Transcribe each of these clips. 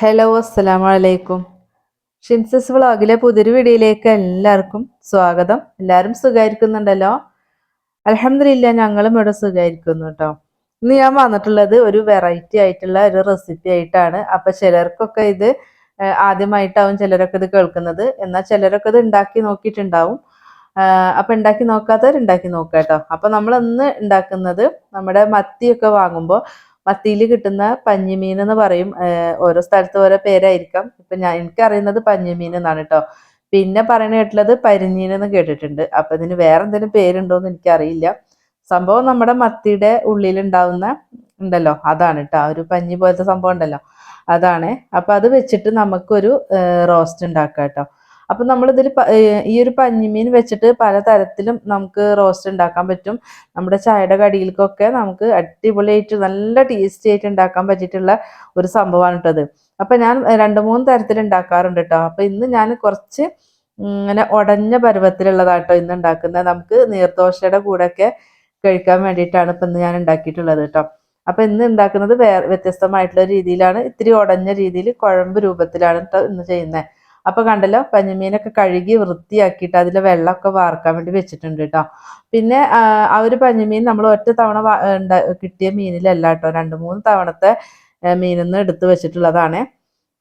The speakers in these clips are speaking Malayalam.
ഹലോ അസ്സലാമു അലൈക്കും ഷിൻസസ് വ്ളോഗിലെ പുതിയൊരു വീഡിയോയിലേക്ക് എല്ലാവർക്കും സ്വാഗതം. എല്ലാവരും സുഖമായിരിക്കുന്നുണ്ടല്ലോ? അലഹമില്ല ഞങ്ങളും ഇവിടെ സുഖമായിരിക്കുന്നു കേട്ടോ. ഇന്ന് ഞാൻ വന്നിട്ടുള്ളത് ഒരു വെറൈറ്റി ആയിട്ടുള്ള ഒരു റെസിപ്പി ആയിട്ടാണ്. അപ്പം ചിലർക്കൊക്കെ ഇത് ആദ്യമായിട്ടാവും ചിലരൊക്കെ ഇത് കേൾക്കുന്നത്. എന്നാൽ ചിലരൊക്കെ ഇത് ഉണ്ടാക്കി നോക്കിയിട്ടുണ്ടാവും. അപ്പൊ ഉണ്ടാക്കി നോക്കാത്തവർ ഉണ്ടാക്കി നോക്കാം കേട്ടോ. അപ്പം നമ്മൾ ഇന്ന് ഉണ്ടാക്കുന്നത് നമ്മുടെ മത്തിയൊക്കെ വാങ്ങുമ്പോൾ മത്തിയിൽ കിട്ടുന്ന പഞ്ഞിമീൻ എന്ന് പറയും. ഓരോ സ്ഥലത്ത് ഓരോ പേരായിരിക്കാം. ഇപ്പൊ ഞാൻ എനിക്കറിയുന്നത് പഞ്ഞിമീൻ എന്നാണ് കേട്ടോ പിന്നെ പറയണ കേട്ടുള്ളത് പരിഞ്ഞീൻ എന്ന് കേട്ടിട്ടുണ്ട്. അപ്പൊ ഇതിന് വേറെ എന്തെങ്കിലും പേരുണ്ടോ എന്ന് എനിക്കറിയില്ല. സംഭവം നമ്മുടെ മത്തിയുടെ ഉള്ളിലുണ്ടാവുന്ന ഉണ്ടല്ലോ അതാണ് കേട്ടോ ഒരു പഞ്ഞി പോലത്തെ സംഭവം ഉണ്ടല്ലോ അതാണ്. അപ്പൊ അത് വെച്ചിട്ട് നമുക്കൊരു റോസ്റ്റ് ഉണ്ടാക്കാം കേട്ടോ അപ്പൊ നമ്മളിതിൽ ഈ ഒരു പഞ്ഞിമീൻ വെച്ചിട്ട് പലതരത്തിലും നമുക്ക് റോസ്റ്റ് ഉണ്ടാക്കാൻ പറ്റും. നമ്മുടെ ചായയുടെ കടിയിലേക്കൊക്കെ നമുക്ക് അടിപൊളിയായിട്ട് നല്ല ടേസ്റ്റി ആയിട്ട് ഉണ്ടാക്കാൻ പറ്റിയിട്ടുള്ള ഒരു സംഭവമാണ് കേട്ടത് അപ്പം ഞാൻ രണ്ട് മൂന്ന് തരത്തിൽ ഉണ്ടാക്കാറുണ്ട് കേട്ടോ അപ്പം ഇന്ന് ഞാൻ കുറച്ച് ഇങ്ങനെ ഉടഞ്ഞ പരുവത്തിലുള്ളതാട്ടോ ഇന്ന് ഉണ്ടാക്കുന്നത് നമുക്ക് നീർദോശയുടെ കൂടെയൊക്കെ കഴിക്കാൻ വേണ്ടിയിട്ടാണ് ഇപ്പം ഇന്ന് ഞാൻ ഉണ്ടാക്കിയിട്ടുള്ളത് കേട്ടോ അപ്പം ഇന്ന് ഉണ്ടാക്കുന്നത് വേറെ വ്യത്യസ്തമായിട്ടുള്ള രീതിയിലാണ്. ഇത്തിരി ഉടഞ്ഞ രീതിയിൽ കുഴമ്പ് രൂപത്തിലാണ് ഇന്ന് ചെയ്യുന്നത് അപ്പൊ കണ്ടല്ലോ പഞ്ഞിമീനൊക്കെ കഴുകി വൃത്തിയാക്കിയിട്ട് അതിൽ വെള്ളമൊക്കെ വാർക്കാൻ വേണ്ടി വെച്ചിട്ടുണ്ട് കേട്ടോ പിന്നെ ആ ഒരു പഞ്ഞിമീൻ നമ്മൾ ഒറ്റ തവണ കിട്ടിയ മീനിലല്ല കേട്ടോ രണ്ട് മൂന്ന് തവണത്തെ മീനിൽ എടുത്തു വെച്ചിട്ടുള്ളതാണ്.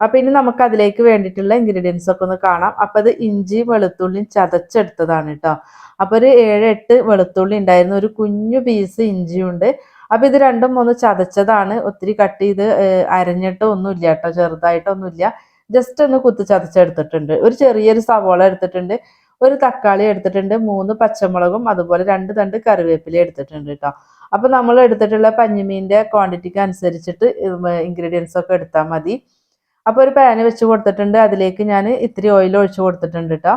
അപ്പൊ ഇനി നമുക്ക് അതിലേക്ക് വേണ്ടിയിട്ടുള്ള ഇൻഗ്രീഡിയൻസ് ഒക്കെ ഒന്ന് കാണാം. അപ്പൊ അത് ഇഞ്ചി വെളുത്തുള്ളിയും ചതച്ചെടുത്തതാണ് കേട്ടോ അപ്പൊ ഒരു ഏഴ് എട്ട് വെളുത്തുള്ളി ഉണ്ടായിരുന്നു. ഒരു കുഞ്ഞു പീസ് ഇഞ്ചിയുണ്ട്. അപ്പൊ ഇത് രണ്ടും മൂന്ന് ചതച്ചതാണ്. ഒത്തിരി കട്ട് ചെയ്ത് അരഞ്ഞിട്ടോ ഒന്നുമില്ല കേട്ടോ ചെറുതായിട്ടൊന്നുമില്ല. ജസ്റ്റ് ഒന്ന് കുത്തി ചതച്ചെടുത്തിട്ടുണ്ട്. ഒരു ചെറിയൊരു സവോള എടുത്തിട്ടുണ്ട് ഒരു തക്കാളി എടുത്തിട്ടുണ്ട് മൂന്ന് പച്ചമുളകും അതുപോലെ രണ്ട് തണ്ട് കറിവേപ്പില എടുത്തിട്ടുണ്ട് കേട്ടോ അപ്പൊ നമ്മൾ എടുത്തിട്ടുള്ള പഞ്ഞിമീന്റെ ക്വാണ്ടിറ്റിക്ക് അനുസരിച്ചിട്ട് ഇൻഗ്രീഡിയൻസ് ഒക്കെ എടുത്താൽ മതി. അപ്പോൾ ഒരു പാന് വെച്ച് കൊടുത്തിട്ടുണ്ട്. അതിലേക്ക് ഞാൻ ഇത്തിരി ഓയിൽ ഒഴിച്ച് കൊടുത്തിട്ടുണ്ട് കേട്ടോ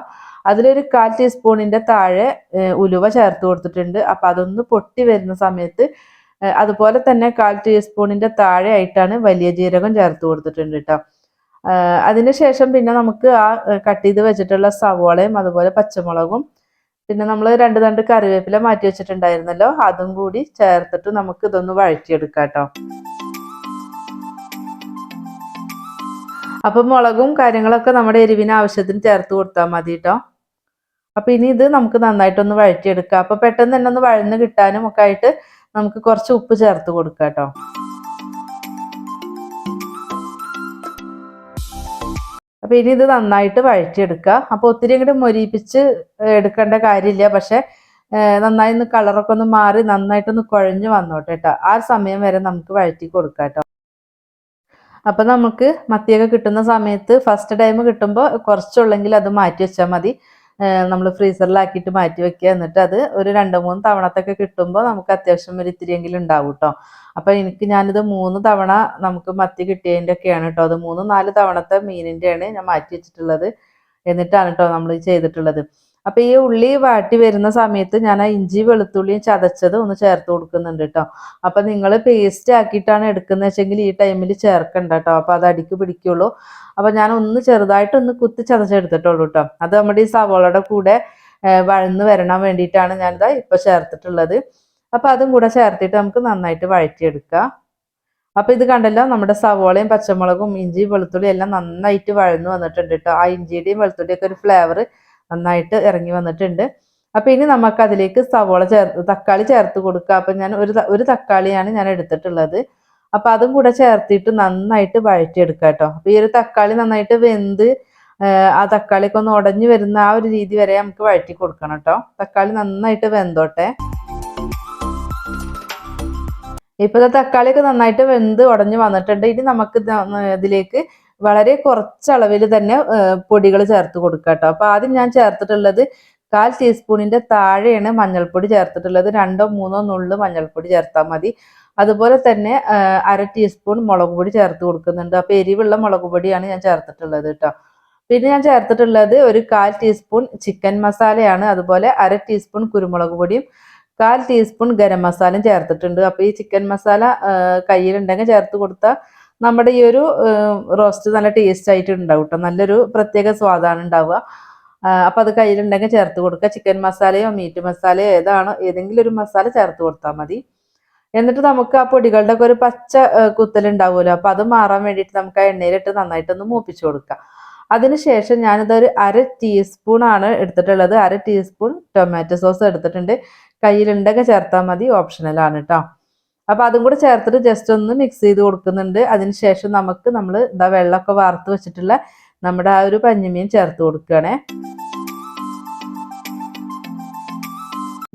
അതിലൊരു കാൽ ടീസ്പൂണിന്റെ താഴെ ഉലുവ ചേർത്ത് കൊടുത്തിട്ടുണ്ട്. അപ്പോൾ അതൊന്ന് പൊട്ടി വരുന്ന സമയത്ത് അതുപോലെ തന്നെ കാൽ ടീസ്പൂണിന്റെ താഴെ ആയിട്ടാണ് വലിയ ജീരകം ചേർത്ത് കൊടുത്തിട്ടുണ്ട് കേട്ടോ അതിനുശേഷം പിന്നെ നമുക്ക് ആ കട്ട് ചെയ്ത് വെച്ചിട്ടുള്ള സവോളയും അതുപോലെ പച്ചമുളകും പിന്നെ നമ്മൾ രണ്ട് രണ്ട് കറിവേപ്പില മാറ്റി വെച്ചിട്ടുണ്ടായിരുന്നല്ലോ അതും കൂടി ചേർത്തിട്ട് നമുക്ക് ഇതൊന്ന് വഴറ്റിയെടുക്കാം കേട്ടോ. അപ്പൊ മുളകും കാര്യങ്ങളൊക്കെ നമ്മുടെ എരിവിന് ആവശ്യത്തിന് ചേർത്ത് കൊടുത്താൽ മതി കേട്ടോ. അപ്പൊ ഇനി ഇത് നമുക്ക് നന്നായിട്ടൊന്ന് വഴറ്റിയെടുക്കാം. അപ്പൊ പെട്ടെന്ന് തന്നെ ഒന്ന് വഴന്ന് കിട്ടാനും ഒക്കെ ആയിട്ട് നമുക്ക് കുറച്ച് ഉപ്പ് ചേർത്ത് കൊടുക്കാം കേട്ടോ. അപ്പൊ ഇനി ഇത് നന്നായിട്ട് വഴറ്റിയെടുക്കുക. അപ്പൊ ഒത്തിരി അങ്ങോട്ട് മൊരിപ്പിച്ച് എടുക്കേണ്ട കാര്യമില്ല. പക്ഷെ നന്നായി ഒന്ന് കളറൊക്കെ ഒന്ന് മാറി നന്നായിട്ടൊന്ന് കുഴഞ്ഞു വന്നോട്ടെ കേട്ടോ. ആ സമയം വരെ നമുക്ക് വഴറ്റി കൊടുക്കാം കേട്ടോ. അപ്പൊ നമുക്ക് മത്തിയൊക്കെ കിട്ടുന്ന സമയത്ത് ഫസ്റ്റ് ടൈം കിട്ടുമ്പോൾ കുറച്ചുള്ളെങ്കിൽ അത് മാറ്റി വെച്ചാൽ മതി. നമ്മൾ ഫ്രീസറിലാക്കിയിട്ട് മാറ്റി വെക്കുക. എന്നിട്ട് അത് ഒരു രണ്ട് മൂന്ന് തവണത്തൊക്കെ കിട്ടുമ്പോൾ നമുക്ക് അത്യാവശ്യം ഒരു ഇത്തിരിയെങ്കിലും ഉണ്ടാവും കേട്ടോ അപ്പൊ എനിക്ക് ഞാനിത് മൂന്ന് തവണ നമുക്ക് മത്തി കിട്ടിയതിന്റെ ഒക്കെയാണ് കേട്ടോ അത് മൂന്ന് നാല് തവണത്തെ മീനിന്റെയാണ് ഞാൻ മാറ്റി വെച്ചിട്ടുള്ളത്. എന്നിട്ടാണ് കേട്ടോ നമ്മൾ ചെയ്തിട്ടുള്ളത്. അപ്പൊ ഈ ഉള്ളി വാട്ടി വരുന്ന സമയത്ത് ഞാൻ ആ ഇഞ്ചി വെളുത്തുള്ളിയും ചതച്ചത് ഒന്ന് ചേർത്ത് കൊടുക്കുന്നുണ്ട് കേട്ടോ അപ്പൊ നിങ്ങൾ പേസ്റ്റ് ആക്കിയിട്ടാണ് എടുക്കുന്നത് വെച്ചെങ്കിൽ ഈ ടൈമിൽ ചേർക്കണ്ട കേട്ടോ അപ്പൊ അത് അടിക്ക് പിടിക്കുള്ളൂ. അപ്പൊ ഞാൻ ഒന്ന് ചെറുതായിട്ട് ഒന്ന് കുത്തി ചതച്ചെടുത്തിട്ടുള്ളൂ കേട്ടോ അത് നമ്മുടെ ഈ സവോളയുടെ കൂടെ വഴന്ന് വരണം വേണ്ടിയിട്ടാണ് ഞാനിതാ ഇപ്പൊ ചേർത്തിട്ടുള്ളത്. അപ്പൊ അതും കൂടെ ചേർത്തിട്ട് നമുക്ക് നന്നായിട്ട് വഴറ്റിയെടുക്കാം. അപ്പൊ ഇത് കണ്ടല്ലോ നമ്മുടെ സവോളയും പച്ചമുളകും ഇഞ്ചിയും വെളുത്തുള്ളിയും എല്ലാം നന്നായിട്ട് വഴന്നു വന്നിട്ടുണ്ട് കേട്ടോ ആ ഇഞ്ചിയുടെയും വെളുത്തുള്ളിയൊക്കെ ഒരു ഫ്ലേവർ നന്നായിട്ട് ഇറങ്ങി വന്നിട്ടുണ്ട്. അപ്പൊ ഇനി നമുക്ക് അതിലേക്ക് സവോള ചേർത്ത് തക്കാളി ചേർത്ത് കൊടുക്കുക അപ്പൊ ഞാൻ ഒരു ഒരു തക്കാളിയാണ് ഞാൻ എടുത്തിട്ടുള്ളത്. അപ്പൊ അതും കൂടെ ചേർത്തിട്ട് നന്നായിട്ട് വഴറ്റിയെടുക്കുക കേട്ടോ. അപ്പൊ ഈ ഒരു തക്കാളി നന്നായിട്ട് വെന്ത് ആ തക്കാളിയൊക്കെ ഒന്ന് ഉടഞ്ഞു വരുന്ന ആ ഒരു രീതി വരെ നമുക്ക് വഴറ്റി കൊടുക്കണം കേട്ടോ. തക്കാളി നന്നായിട്ട് വെന്തോട്ടെ. ഇപ്പൊ തക്കാളിയൊക്കെ നന്നായിട്ട് വെന്ത് ഉടഞ്ഞു വന്നിട്ടുണ്ട്. ഇനി നമുക്ക് ഇതിലേക്ക് വളരെ കുറച്ച് അളവിൽ തന്നെ പൊടികൾ ചേർത്ത് കൊടുക്കുക കേട്ടോ അപ്പൊ ആദ്യം ഞാൻ ചേർത്തിട്ടുള്ളത് കാൽ ടീസ്പൂണിന്റെ താഴെയാണ് മഞ്ഞൾപ്പൊടി ചേർത്തിട്ടുള്ളത്. രണ്ടോ മൂന്നോ നുള്ളു മഞ്ഞൾപ്പൊടി ചേർത്താൽ മതി. അതുപോലെ തന്നെ അര ടീസ്പൂൺ മുളക് പൊടി ചേർത്ത് കൊടുക്കുന്നുണ്ട്. അപ്പൊ എരിവുള്ള മുളക് പൊടിയാണ് ഞാൻ ചേർത്തിട്ടുള്ളത് കേട്ടോ പിന്നെ ഞാൻ ചേർത്തിട്ടുള്ളത് ഒരു കാൽ ടീസ്പൂൺ ചിക്കൻ മസാലയാണ്. അതുപോലെ അര ടീസ്പൂൺ കുരുമുളക് പൊടിയും കാൽ ടീസ്പൂൺ ഗരം മസാലയും ചേർത്തിട്ടുണ്ട്. അപ്പോൾ ഈ ചിക്കൻ മസാല കയ്യിലുണ്ടെങ്കിൽ ചേർത്ത് കൊടുത്താൽ നമ്മുടെ ഈ ഒരു റോസ്റ്റ് നല്ല ടേസ്റ്റ് ആയിട്ട് ഉണ്ടാവും കേട്ടോ നല്ലൊരു പ്രത്യേക സ്വാദാണ് ഉണ്ടാവുക. അപ്പം അത് കയ്യിലുണ്ടെങ്കിൽ ചേർത്ത് കൊടുക്കുക. ചിക്കൻ മസാലയോ മീറ്റ് മസാലയോ ഏതാണോ ഏതെങ്കിലും ഒരു മസാല ചേർത്ത് കൊടുത്താൽ മതി. എന്നിട്ട് നമുക്ക് ആ പൊടികളുടെ ഒക്കെ ഒരു പച്ച കുത്തലുണ്ടാവുമല്ലോ അപ്പൊ അത് മാറാൻ വേണ്ടിയിട്ട് നമുക്ക് ആ എണ്ണയിലിട്ട് നന്നായിട്ടൊന്ന് മൂപ്പിച്ചു കൊടുക്കുക. അതിനുശേഷം ഞാനിതൊരു അര ടീസ്പൂൺ ആണ് എടുത്തിട്ടുള്ളത്. അര ടീസ്പൂൺ ടൊമാറ്റോ സോസ് എടുത്തിട്ടുണ്ട്. കയ്യിലുണ്ടെങ്കിൽ ചേർത്താൽ മതി. ഓപ്ഷണലാണ് കേട്ടോ അപ്പോൾ അതും കൂടെ ചേർത്തിട്ട് ജസ്റ്റ് ഒന്ന് മിക്സ് ചെയ്ത് കൊടുക്കുന്നുണ്ട്. അതിനുശേഷം നമുക്ക് നമ്മൾ ഇതാ വെള്ളമൊക്കെ വാർത്ത് വെച്ചിട്ടുള്ള നമ്മുടെ ആ ഒരു പഞ്ഞിമീൻ ചേർത്ത് കൊടുക്കുകയാണേ.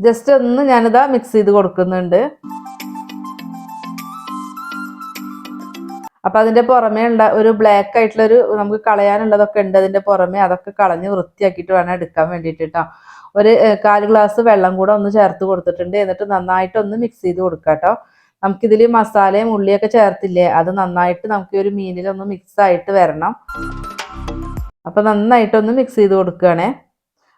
ജസ്റ്റ് ഒന്ന് ഞാനിതാ മിക്സ് ചെയ്ത് കൊടുക്കുന്നുണ്ട്. അപ്പൊ അതിന്റെ പുറമേ ഉണ്ട ഒരു ബ്ലാക്ക് ആയിട്ടുള്ള ഒരു നമുക്ക് കളയാനുള്ളതൊക്കെ ഉണ്ട്. അതിന്റെ പുറമേ അതൊക്കെ കളഞ്ഞ് വൃത്തിയാക്കിയിട്ട് വേണം എടുക്കാൻ വേണ്ടിയിട്ട് കേട്ടോ ഒരു കാൽ ഗ്ലാസ് വെള്ളം കൂടെ ഒന്ന് ചേർത്ത് കൊടുത്തിട്ടുണ്ട്. എന്നിട്ട് നന്നായിട്ട് ഒന്ന് മിക്സ് ചെയ്ത് കൊടുക്കാം കേട്ടോ നമുക്കിതിൽ മസാലയും ഉള്ളിയൊക്കെ ചേർത്തില്ലേ? അത് നന്നായിട്ട് നമുക്ക് ഒരു മീനിലൊന്ന് മിക്സ് ആയിട്ട് വരണം. അപ്പൊ നന്നായിട്ടൊന്ന് മിക്സ് ചെയ്ത് കൊടുക്കുകയാണേ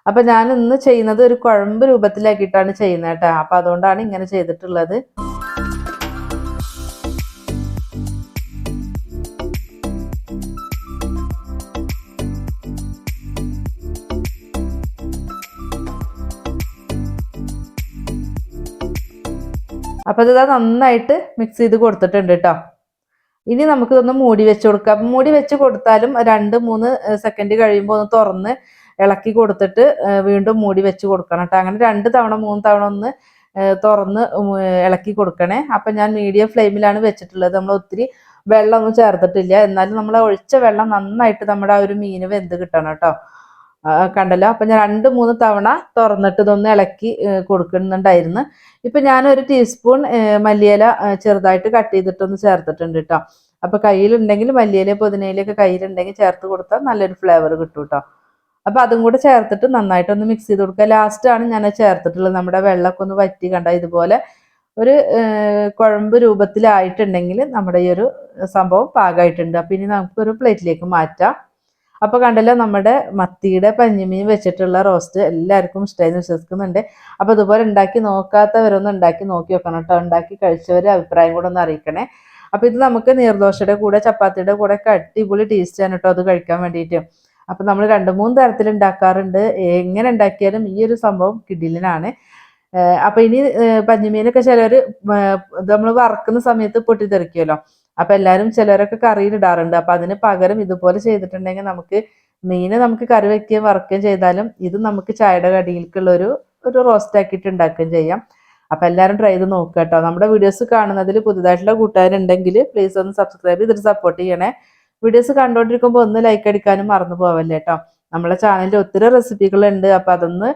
അപ്പൊ ഞാൻ ഇന്ന് ചെയ്യുന്നത് ഒരു കുഴമ്പ് രൂപത്തിലാക്കിയിട്ടാണ് ചെയ്യുന്നത് കേട്ടോ. അപ്പൊ അതുകൊണ്ടാണ് ഇങ്ങനെ ചെയ്തിട്ടുള്ളത്. അപ്പോൾ ഇത് നന്നായിട്ട് മിക്സ് ചെയ്ത് കൊടുത്തിട്ടുണ്ട് കേട്ടോ ഇനി നമുക്കിതൊന്ന് മൂടി വെച്ച് കൊടുക്കാം. മൂടി വെച്ച് കൊടുത്താലും രണ്ട് മൂന്ന് സെക്കൻഡ് കഴിയുമ്പോൾ ഒന്ന് തുറന്ന് ഇളക്കി കൊടുത്തിട്ട് വീണ്ടും മൂടി വെച്ച് കൊടുക്കണം കേട്ടോ അങ്ങനെ രണ്ട് തവണ മൂന്ന് തവണ ഒന്ന് തുറന്ന് ഇളക്കി കൊടുക്കണേ. അപ്പം ഞാൻ മീഡിയം ഫ്ലെയിമിലാണ് വെച്ചിട്ടുള്ളത്. നമ്മൾ ഒത്തിരി വെള്ളമൊന്നും ചേർത്തിട്ടില്ല. എന്നാലും നമ്മൾ ഒഴിച്ച വെള്ളം നന്നായിട്ട് നമ്മുടെ ആ ഒരു മീന് വെന്ത് കിട്ടണം കേട്ടോ കണ്ടല്ലോ. അപ്പം ഞാൻ രണ്ട് മൂന്ന് തവണ തുറന്നിട്ട് ഇതൊന്ന് ഇളക്കി കൊടുക്കുന്നുണ്ടായിരുന്നു. ഇപ്പം ഞാനൊരു ടീസ്പൂൺ മല്ലിയില ചെറുതായിട്ട് കട്ട് ചെയ്തിട്ടൊന്ന് ചേർത്തിട്ടുണ്ട് കേട്ടോ അപ്പോൾ കയ്യിലുണ്ടെങ്കിൽ മല്ലിയില പുതിനയിലൊക്കെ കയ്യിലുണ്ടെങ്കിൽ ചേർത്ത് കൊടുത്താൽ നല്ലൊരു ഫ്ലേവർ കിട്ടും കേട്ടോ അപ്പോൾ അതും കൂടെ ചേർത്തിട്ട് നന്നായിട്ടൊന്ന് മിക്സ് ചെയ്ത് കൊടുക്കുക. ലാസ്റ്റാണ് ഞാൻ ചേർത്തിട്ടുള്ളത്. നമ്മുടെ വെള്ളമൊക്കെ ഒന്ന് വറ്റി കണ്ട ഇതുപോലെ ഒരു കുഴമ്പ് രൂപത്തിലായിട്ടുണ്ടെങ്കിൽ നമ്മുടെ ഈ ഒരു സംഭവം പാകമായിട്ടുണ്ട്. അപ്പം ഇനി നമുക്കൊരു പ്ലേറ്റിലേക്ക് മാറ്റാം. അപ്പോൾ കണ്ടല്ലോ നമ്മുടെ മത്തിയുടെ പഞ്ഞിമീൻ വെച്ചിട്ടുള്ള റോസ്റ്റ് എല്ലാവർക്കും ഇഷ്ടമായി വിശ്വസിക്കുന്നുണ്ട്. അപ്പോൾ ഇതുപോലെ ഉണ്ടാക്കി നോക്കാത്തവരൊന്നും ഉണ്ടാക്കി നോക്കി വെക്കണം കേട്ടോ. ഉണ്ടാക്കി കഴിച്ചവർ അഭിപ്രായം കൂടെ ഒന്ന് അറിയിക്കണേ. അപ്പോൾ ഇത് നമുക്ക് നീർദോശയുടെ കൂടെ ചപ്പാത്തിയുടെ കൂടെ ഒക്കെ അടിപൊളി ടേസ്റ്റാണ് കേട്ടോ അത് കഴിക്കാൻ വേണ്ടിയിട്ട്. അപ്പോൾ നമ്മൾ രണ്ട് മൂന്ന് തരത്തിൽ ഉണ്ടാക്കാറുണ്ട്. എങ്ങനെ ഉണ്ടാക്കിയാലും ഈ ഒരു സംഭവം കിഡിലിനാണ് അപ്പോൾ ഇനി പഞ്ഞിമീനൊക്കെ ചിലർ നമ്മൾ വറക്കുന്ന സമയത്ത് പൊട്ടിത്തെറിക്കുമല്ലോ അപ്പൊ എല്ലാവരും ചിലരൊക്കെ കറിയിലിടാറുണ്ട് അപ്പൊ അതിന് പകരം ഇതുപോലെ ചെയ്തിട്ടുണ്ടെങ്കിൽ നമുക്ക് മീന് നമുക്ക് കറി വെക്കുകയും വറുക്കുകയും ചെയ്താലും ഇത് നമുക്ക് ചായയുടെ കടിയിലേക്കുള്ള ഒരു ഒരു റോസ്റ്റ് ആക്കിയിട്ട് ഉണ്ടാക്കുകയും ചെയ്യാം. അപ്പൊ എല്ലാവരും ട്രൈ ചെയ്ത് നോക്കുക കേട്ടോ. നമ്മുടെ വീഡിയോസ് കാണുന്നതിൽ പുതുതായിട്ടുള്ള കൂട്ടുകാരുണ്ടെങ്കിൽ പ്ലീസ് ഒന്ന് സബ്സ്ക്രൈബ് ചെയ്തിട്ട് സപ്പോർട്ട് ചെയ്യണേ. വീഡിയോസ് കണ്ടുകൊണ്ടിരിക്കുമ്പോൾ ഒന്ന് ലൈക്ക് അടിക്കാനും മറന്നു പോവല്ലേ കേട്ടോ. നമ്മളെ ചാനലിൽ ഒത്തിരി റെസിപ്പികളുണ്ട് അപ്പൊ അതൊന്ന്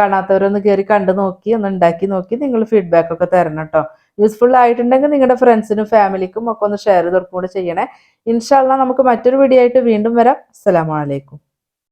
കാണാത്തവരൊന്ന് കയറി കണ്ടു നോക്കി ഒന്ന് ഉണ്ടാക്കി നോക്കി നിങ്ങൾ ഫീഡ്ബാക്ക് ഒക്കെ തരണം കേട്ടോ യൂസ്ഫുൾ ആയിട്ടുണ്ടെങ്കിൽ നിങ്ങളുടെ ഫ്രണ്ട്സിനും ഫാമിലിക്കും ഒക്കെ ഒന്ന് ഷെയർ ചെയ്ത് കൂടെ ചെയ്യണേ. ഇൻഷാല്ല നമുക്ക് മറ്റൊരു വീഡിയോ ആയിട്ട് വീണ്ടും വരാം. അസ്സലാമലൈക്കും